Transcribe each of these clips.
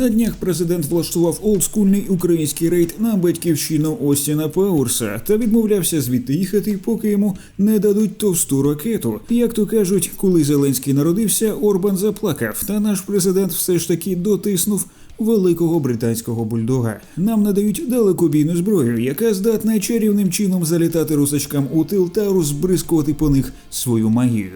На днях президент влаштував олдскульний український рейд на батьківщину Остіна Пауерса та відмовлявся звідти їхати, поки йому не дадуть товсту ракету. Як то кажуть, коли Зеленський народився, Орбан заплакав, та наш президент все ж таки дотиснув. Великого британського бульдога нам надають далекобійну зброю, яка здатна чарівним чином залітати русачкам у тил та розбризкувати по них свою магію.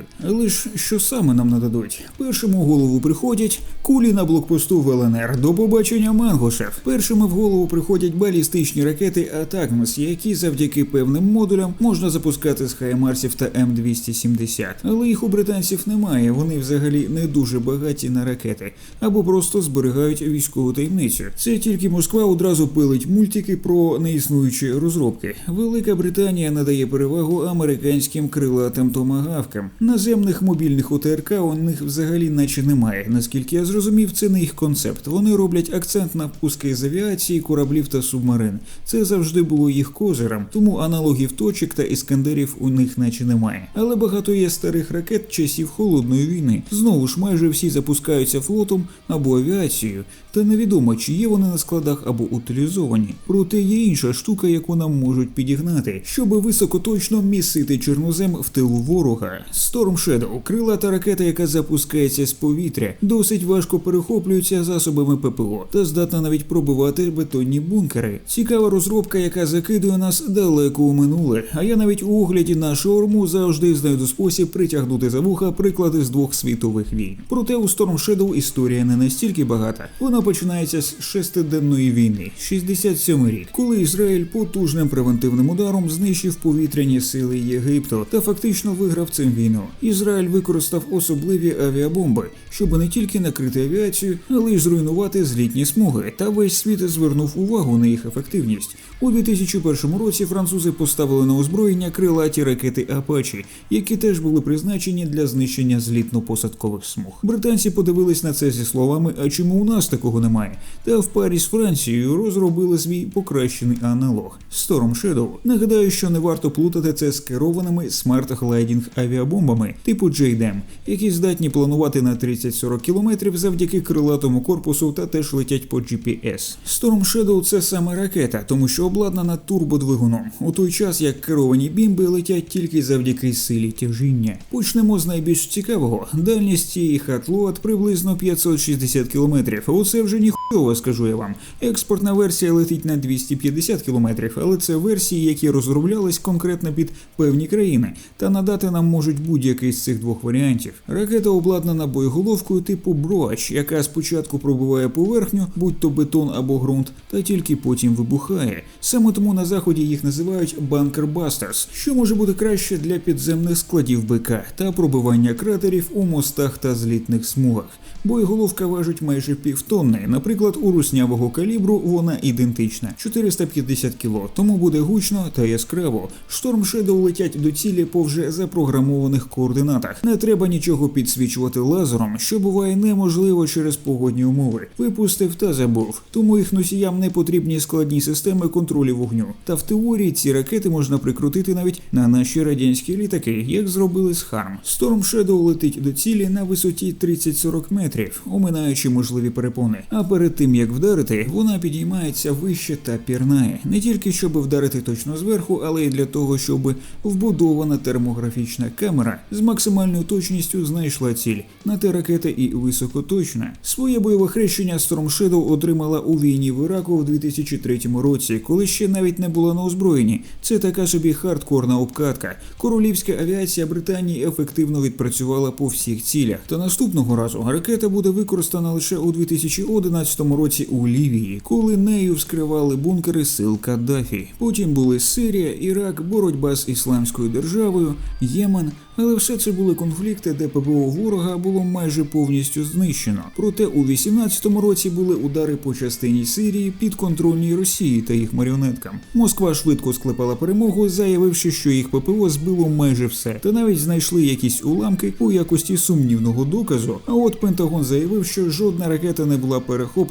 Ж що саме нам нададуть? Першому в голову приходять кулі на блокпосту в ЛНР. До побачення Мангошев. Першими в голову приходять балістичні ракети Атакмс, які завдяки певним модулям можна запускати з Хаймарсів та М270. Але їх у британців немає. Вони взагалі не дуже багаті на ракети або просто зберігають військову таємницю. Це тільки Москва одразу пилить мультики про неіснуючі розробки. Велика Британія надає перевагу американським крилатим томагавкам. Наземних мобільних ОТРК у них взагалі наче немає. Наскільки я зрозумів, це не їх концепт. Вони роблять акцент на пуски з авіації, кораблів та субмарин. Це завжди було їх козиром, тому аналогів точок та іскандерів у них наче немає. Але багато є старих ракет часів холодної війни. Знову ж майже всі запускаються флотом або авіацією. Та невідомо, чи є вони на складах або утилізовані. Проте є інша штука, яку нам можуть підігнати, щоб високоточно місити чорнозем в тилу ворога. Storm Shadow – крилата ракета, яка запускається з повітря, досить важко перехоплюється засобами ППО та здатна навіть пробивати бетонні бункери. Цікава розробка, яка закидує нас далеко у минуле. А я навіть у огляді на шаурму завжди знайду спосіб притягнути за вуха приклади з двох світових війн. Проте у Storm Shadow історія не настільки багата. Вона починається з шестиденної війни, 67 рік, коли Ізраїль потужним превентивним ударом знищив повітряні сили Єгипту та фактично виграв цим війну. Ізраїль використав особливі авіабомби, щоб не тільки накрити авіацію, але й зруйнувати злітні смуги. Та весь світ звернув увагу на їх ефективність. У 2001 році французи поставили на озброєння крилаті ракети Апачі, які теж були призначені для знищення злітно-посадкових смуг. Британці подивились на це зі словами: а чому у нас такого немає? Та в парі з Францією розробили свій покращений аналог Storm Shadow. Нагадаю, що не варто плутати це з керованими Smart Gliding авіабомбами типу JDAM, які здатні планувати на 30-40 км завдяки крилатому корпусу та теж летять по GPS. Storm Shadow – це саме ракета, тому що обладнана турбодвигуном, у той час як керовані бімби летять тільки завдяки силі тяжіння. Почнемо з найбільш цікавого. Дальність цієї хатлот приблизно 560 км. Оце вже ніхуйово, скажу я вам. Експортна версія летить на 250 км, але це версії, які розроблялись конкретно під певні країни, та надати нам можуть будь-який з цих двох варіантів. Ракета обладнана боєголовкою типу Броач, яка спочатку пробиває поверхню, будь то бетон або ґрунт, та тільки потім вибухає. Саме тому на заході їх називають Busters, що може бути краще для підземних складів БК та пробивання кратерів у мостах та злітних смугах. Боєголовка важить майже півтонни. Наприклад, у руснявого калібру вона ідентична 450 кг, тому буде гучно та яскраво. Шторм Shadow летять до цілі по вже запрограмованих координатах. Не треба нічого підсвічувати лазером, що буває неможливо через погодні умови. Випустив та забув. Тому їх носіям не потрібні складні системи контролю вогню. Та в теорії ці ракети можна прикрутити навіть на наші радянські літаки, як зробили з Харм. Storm Shadow летить до цілі на висоті 30-40 метрів, оминаючи можливі перепони. А перед тим як вдарити, вона підіймається вище та пірнає. Не тільки щоб вдарити точно зверху, але й для того, щоб вбудована термографічна камера з максимальною точністю знайшла ціль. На те ракета і високоточна. Своє бойове хрещення Storm Shadow отримала у війні в Іраку в 2003 році, коли ще навіть не була на озброєнні. Це така собі хардкорна обкатка. Королівська авіація Британії ефективно відпрацювала по всіх цілях. Та наступного разу ракета буде використана лише у 2011 році у Лівії, коли нею вскривали бункери сил Каддафі. Потім були Сирія, Ірак, боротьба з ісламською державою, Ємен. Але все це були конфлікти, де ППО ворога було майже повністю знищено. Проте у 18-му році були удари по частині Сирії підконтрольній Росії та їх маріонеткам. Москва швидко склепала перемогу, заявивши, що їх ППО збило майже все, та навіть знайшли якісь уламки у якості сумнівного доказу. А от Пентагон заявив, що жодна ракета не була перехоплена,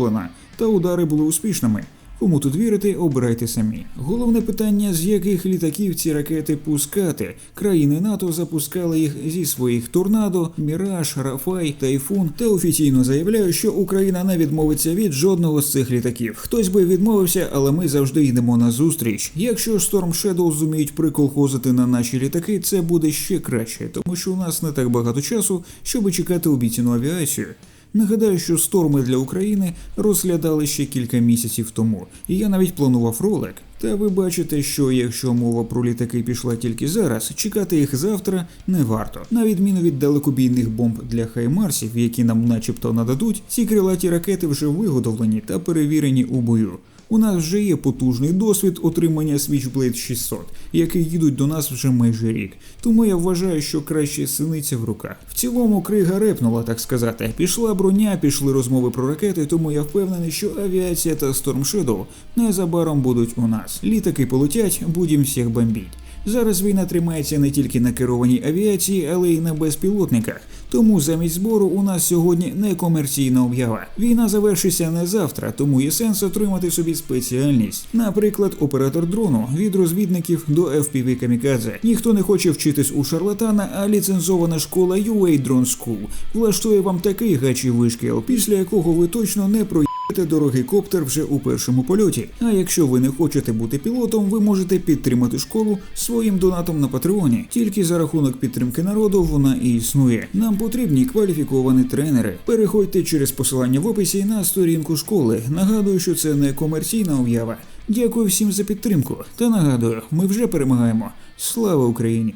та удари були успішними. Кому тут вірити, обирайте самі. Головне питання: з яких літаків ці ракети пускати? Країни НАТО запускали їх зі своїх торнадо, Міраж, Рафай, Тайфун та офіційно заявляють, що Україна не відмовиться від жодного з цих літаків. Хтось би відмовився, але ми завжди йдемо на зустріч. Якщо Storm Shadow зуміють приколхозити на наші літаки, це буде ще краще, тому що у нас не так багато часу, щоб чекати обіцяну авіацію. Нагадаю, що сторми для України розглядали ще кілька місяців тому, і я навіть планував ролик. Та ви бачите, що якщо мова про літаки пішла тільки зараз, чекати їх завтра не варто. На відміну від далекобійних бомб для хаймарсів, які нам начебто нададуть, ці крилаті ракети вже виготовлені та перевірені у бою. У нас вже є потужний досвід отримання Switchblade 600, які їдуть до нас вже майже рік. Тому я вважаю, що краще синиця в руках. В цілому крига репнула, так сказати. Пішла броня, пішли розмови про ракети, тому я впевнений, що авіація та Storm Shadow незабаром будуть у нас. Літаки полетять, будемо всіх бомбіть. Зараз війна тримається не тільки на керованій авіації, але й на безпілотниках. Тому замість збору у нас сьогодні не комерційна об'ява. Війна завершиться не завтра, тому є сенс отримати собі спеціальність. Наприклад, оператор дрону від розвідників до FPV камікадзе. Ніхто не хоче вчитись у шарлатана, а ліцензована школа UA Drone School влаштує вам такий гачий вишкіл, після якого ви точно не про. Це дорогий коптер вже у першому польоті. А якщо ви не хочете бути пілотом, ви можете підтримати школу своїм донатом на Патреоні. Тільки за рахунок підтримки народу вона і існує. Нам потрібні кваліфіковані тренери. Переходьте через посилання в описі на сторінку школи. Нагадую, що це не комерційна об'ява. Дякую всім за підтримку. Та нагадую, ми вже перемагаємо. Слава Україні!